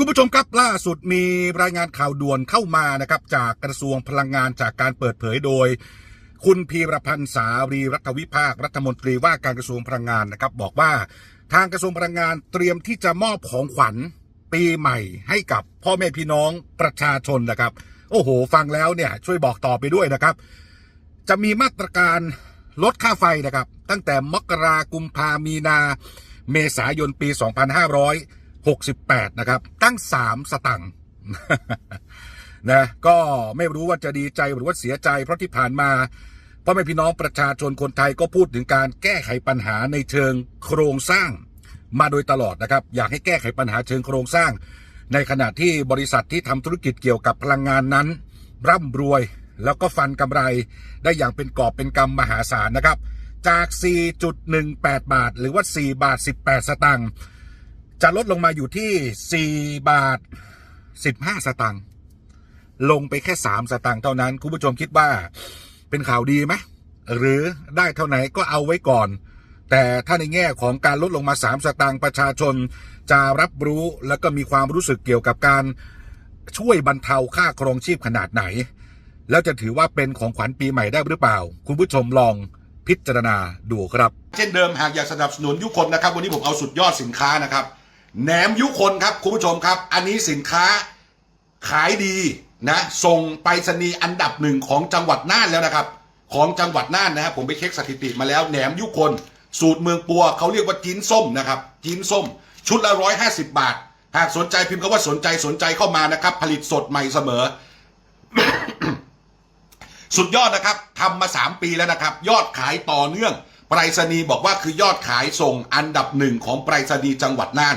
คุณผู้ชมครับล่าสุดมีรายงานข่าวด่วนเข้ามานะครับ จากกระทรวงพลังงานจากการเปิดเผยโดย คุณพีรพันธ์สารีรัฐวิภาครัฐมนตรีว่าการกระทรวงพลังงานนะครับ บอกว่าทางกระทรวงพลังงานเตรียมที่จะมอบของขวัญปีใหม่ให้กับพ่อแม่พี่น้องประชาชนนะครับ โอ้โห ฟังแล้วเนี่ยช่วยบอกต่อไปด้วยนะครับ จะมีมาตรการลดค่าไฟนะครับ ตั้งแต่มกรากุมภามีนา เมษายนปี 68 นะครับ ตั้ง 3 สตังค์นะก็ไม่รู้ว่าจะดีใจหรือว่าเสียใจ เพราะที่ผ่านมาพ่อแม่พี่น้องประชาชนคนไทยก็พูดถึงการแก้ไขปัญหาในเชิงโครงสร้างมาโดยตลอดนะครับ อยากให้แก้ไขปัญหาเชิงโครงสร้าง ในขณะที่บริษัทที่ทำธุรกิจเกี่ยวกับพลังงานนั้น ร่ำรวยแล้วก็ฟันกำไรได้อย่างเป็นกอบเป็นกำมหาศาลนะครับ จาก 4.18 บาท หรือว่า 4 บาท 18 สตางค์ จะลดลงมาอยู่ที่ 4 บาท 15 สตางค์ลงไปแค่ 3 สตางค์เท่านั้น คุณผู้ชมคิดว่าเป็นข่าวดีไหมหรือได้เท่าไหนก็เอาไว้ก่อน แต่ถ้าในแง่ของการลดลงมา 3 สตางค์ประชาชนจะรับรู้แล้วก็มีความรู้สึกเกี่ยวกับการช่วยบรรเทาค่าครองชีพขนาดไหน แล้วจะถือว่าเป็นของขวัญปีใหม่ได้หรือเปล่า คุณผู้ชมลองพิจารณาดูครับ เช่นเดิมหากอยากสนับสนุนยุคนนะครับ วันนี้ผมเอาสุดยอดสินค้านะครับ แหนมยุคนครับคุณผู้ชมครับ อันนี้สินค้าขายดีนะส่งไปรษณีย์อันดับหนึ่งของจังหวัดน่านแล้วนะครับ ของจังหวัดน่านนะครับผมไปเช็คสถิติมาแล้วแหนมยุคน สูตรเมืองปัวเขาเรียกว่าจีนส้มนะครับจีนส้ม ชุดละร้อยห้าสิบบาท หากสนใจพิมพ์คำว่าสนใจสนใจเข้ามานะครับ ผลิตสดใหม่เสมอ สุดยอดนะครับทำมา3ปีแล้วนะครับ ยอดขายต่อเนื่องไปรษณีย์บอกว่าคือยอดขายส่งอันดับหนึ่งของไปรษณีย์จังหวัดน่าน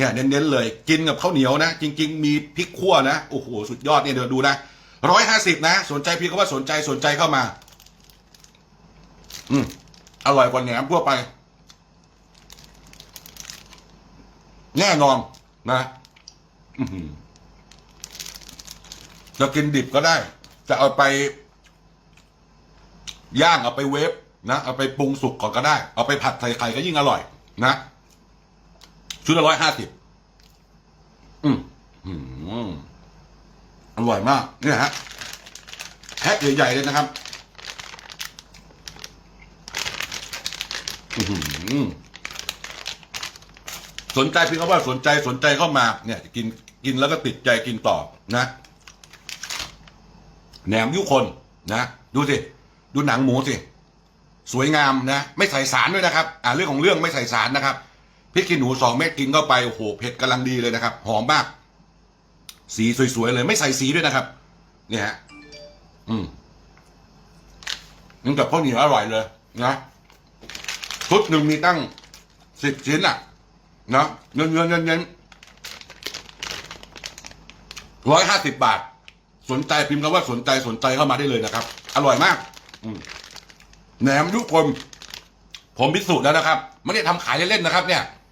เนี่ยเน้นๆเลย กินกับข้าวเหนียวนะ จริง ๆ มีพริกขั่วนะโอ้โหสุดยอดเนี่ยเดี๋ยวดูนะร้อยห้าสิบนะ สนใจพี่ก็ว่าสนใจสนใจเข้ามา อืมอร่อยกว่าแหนมทั่วไป แน่นอนนะจะกินดิบก็ได้ จะเอาไป ย่างเอาไปเวฟนะเอาไปปรุงสุกก่อนก็ได้ เอาไปผัดใส่ไข่ก็ยิ่งอร่อย นะ ชุดละร้อยห้าสิบอืมอืมอร่อยมากเนี่ยฮะแพ็คใหญ่ๆเลยนะครับอือหือสนใจเพียงคำว่าสนใจสนใจเข้ามา เนี่ยกินกินแล้วก็ติดใจกินต่อนะแหนมยุคนนะดูสิดูหนังหมูสิสวยงามนะ ไม่ใส่สารด้วยนะครับ อ่าเรื่องของเรื่องไม่ใส่สารนะครับ พริกขี้หนูสองเม็ดกินเข้าไปโอ้โหเผ็ดกำลังดีเลยนะครับ หอมมาก สีสวยๆเลยไม่ใส่สีด้วยนะครับ เนี่ยฮะอืมนี่กับข้าวเหนียวอร่อยเลยนะชุดหนึ่งมีตั้งสิบชิ้นอะนะเงินเงินเงินเงินร้อยห้าสิบบาท สนใจพิมพ์คำว่าสนใจสนใจเข้ามาได้เลยนะครับ อร่อยมาก อืมแหนมยุคนผมพิสูจน์แล้วนะครับ ไม่ได้ทำขายเล่นๆนะครับเนี่ย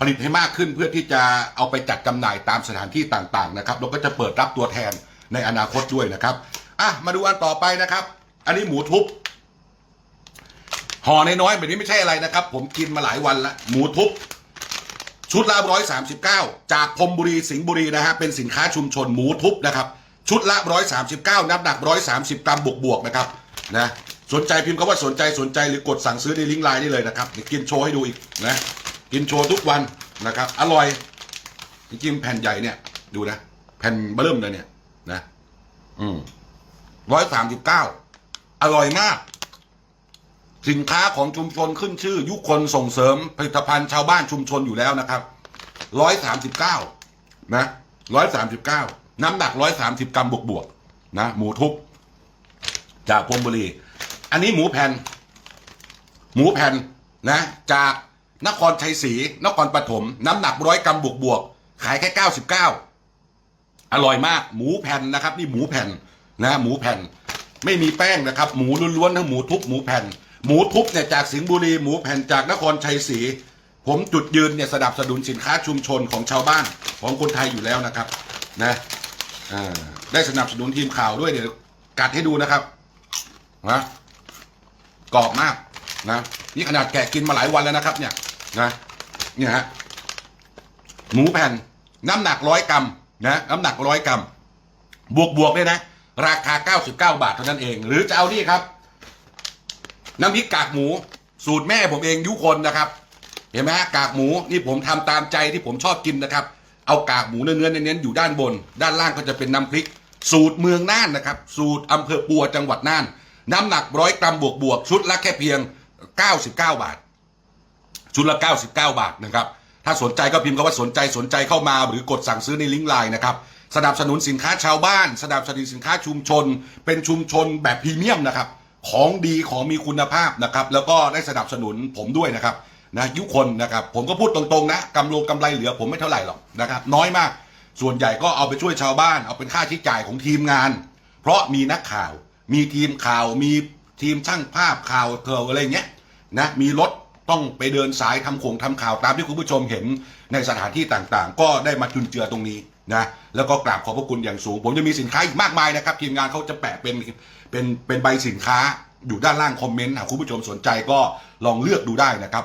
ผลิตให้มากขึ้นเพื่อที่จะเอาไปจัดจำหน่ายตามสถานที่ต่างๆนะครับแล้วก็จะเปิดรับตัวแทนในอนาคตด้วยนะครับอะมาดูอันต่อไปนะครับ อันนี้หมูทุบห่อนน้อยๆแบบนี้ไม่ใช่อะไรนะครับ ผมกินมาหลายวันละหมูทุบชุดละร้อยสามสิบเก้าจากพรมบุรีสิงห์บุรีนะฮะเป็นสินค้าชุมชนหมูทุบนะครับชุดละร้อยสามสิบเก้าน้ำหนักร้อยสามสิบกรัมบวกบวกๆนะครับนะสนใจพิมพ์คำว่าสนใจสนใจหรือกดสั่งซื้อในลิงก์ไลน์ได้เลยนะครับเดี๋ยวกินโชว์ให้ดูอีกนะ กินโชว์ทุกวันนะครับ อร่อย จริงๆแผ่นใหญ่เนี่ยดูนะ แผ่นเบิ่มเลยเนี่ยนะ อืมร้อยสามสิบเก้าอร่อยมาก สินค้าของชุมชนขึ้นชื่อ ยุคนส่งเสริมผลิตภัณฑ์ชาวบ้านชุมชนอยู่แล้วนะครับร้อยสามสิบเก้านะร้อยสามสิบเก้าน้ำหนักร้อยสามสิบกรัมบวกบวกๆนะหมูทุบจากพรมบุรี อันนี้หมูแผ่น หมูแผ่นนะ จาก นครชัยศรีนครปฐมน้ำหนักร้อยกรัมบวกบวกขายแค่เก้าสิบเก้าอร่อยมาก หมูแผ่นนะครับ นี่หมูแผ่นนะหมูแผ่น ไม่มีแป้งนะครับ หมูล้วนๆทั้งหมูทุบหมูแผ่น หมูทุบเนี่ยจากสิงห์บุรีหมูแผ่นจากนครชัยศรีผมจุดยืนเนี่ยสนับสนุนสินค้าชุมชนของชาวบ้านของคนไทยอยู่แล้วนะครับนะได้สนับสนุนทีมข่าวด้วยเดี๋ยวกัดให้ดูนะครับนะกรอบมากนะนี่ขนาดแกะกินมาหลายวันแล้วนะครับเนี่ย นะเนี่ยฮะหมูแผ่น น้ำหนักร้อยกรัมนะน้ำหนักร้อยกรัม บวกบวกเลยนะ ราคา 99 บาทเท่านั้นเอง หรือจะเอานี่ครับ น้ำพริกกากหมู สูตรแม่ผมเองยุคนนะครับ เห็นไหมฮะกากหมูนี่ผมทำตามใจที่ผมชอบกินนะครับ เอากากหมูเนื้อๆเน้นอยู่ด้านบน ด้านล่างก็จะเป็นน้ำพริก สูตรเมืองน่านนะครับ สูตรอำเภอปัวจังหวัดน่าน น้ำหนักร้อยกรัมบวกบวกชุดละแค่เพียง 99 บาท ชุดละ 99 บาทนะครับ ถ้าสนใจก็พิมพ์คำว่าสนใจสนใจเข้ามาหรือกดสั่งซื้อในลิงก์ไลน์นะครับ สนับสนุนสินค้าชาวบ้าน สนับสนุนสินค้าชุมชน เป็นชุมชนแบบพรีเมียมนะครับ ของดีของมีคุณภาพนะครับ แล้วก็ได้สนับสนุนผมด้วยนะครับนะยุคนนะครับ ผมก็พูดตรงๆนะกำลงกำไรเหลือผมไม่เท่าไหร่หรอกนะครับ น้อยมาก ส่วนใหญ่ก็เอาไปช่วยชาวบ้าน เอาเป็นค่าใช้จ่ายของทีมงาน เพราะมีนักข่าว มีทีมข่าว มีทีมช่างภาพข่าวเธออะไรเงี้ยนะ มีรถ ต้องไปเดินสายทำโขงทำข่าวตามที่คุณผู้ชมเห็นในสถานที่ต่างๆ ก็ได้มาจุนเจือตรงนี้นะแล้วก็กราบขอบพระคุณอย่างสูง ผมจะมีสินค้าอีกมากมายนะครับ ทีมงานเขาจะแปะเป็นเป็นเป็นใบสินค้าอยู่ด้านล่างคอมเมนต์หากคุณผู้ชมสนใจก็ลองเลือกดูได้นะครับ